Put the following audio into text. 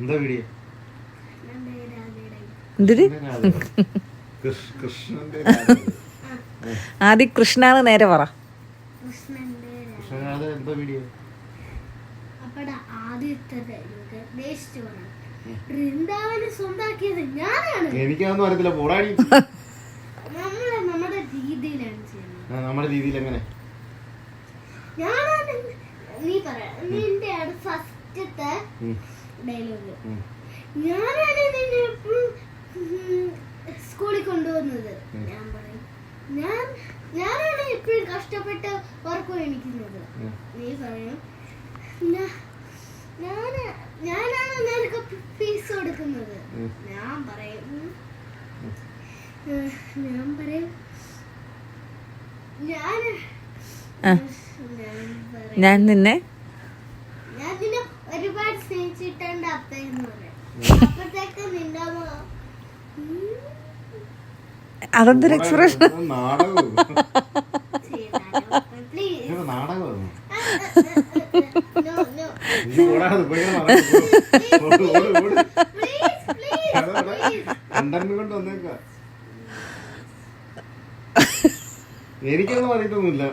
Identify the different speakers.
Speaker 1: എന്താ വീഡിയോ?
Speaker 2: എന്തിര്. ആദ്യം കൃഷ്ണാന്ന് നേരെ പറ.
Speaker 1: എനിക്കതൊന്നും അറിയത്തില്ല. പോടാടി
Speaker 3: നമ്മൾ നമ്മുടെ രീതിയിലാണ്
Speaker 1: ആ, നമ്മുടെ രീതിയിൽ എങ്ങനെ?
Speaker 3: ഞാനാണ് നീ പറ നിന്റെ ഡയലോഗ്. ഞാനാണ് നിന്നെ എപ്പോഴും സ്കൂളിൽ കൊണ്ടുവന്നത്. ഞാൻ പറയും ഞാൻ ഞാനാണ് എപ്പോഴും കഷ്ടപ്പെട്ട് ഉറക്കം എണിക്കുന്നത്. നീ പറയും ഞാനാണ് നിനക്ക് ഫീസ് കൊടുക്കുന്നത്. ഞാൻ പറയും ഞാൻ പറയും ഞാൻ ഞാൻ
Speaker 2: നിന്നെ
Speaker 3: അപ്പയെന്ന് പറയാം. നിന്റെ
Speaker 2: അതെന്തൊരു എക്സ്പ്രഷൻ
Speaker 1: എനിക്കൊന്നും അറിയത്തൊന്നുമില്ല.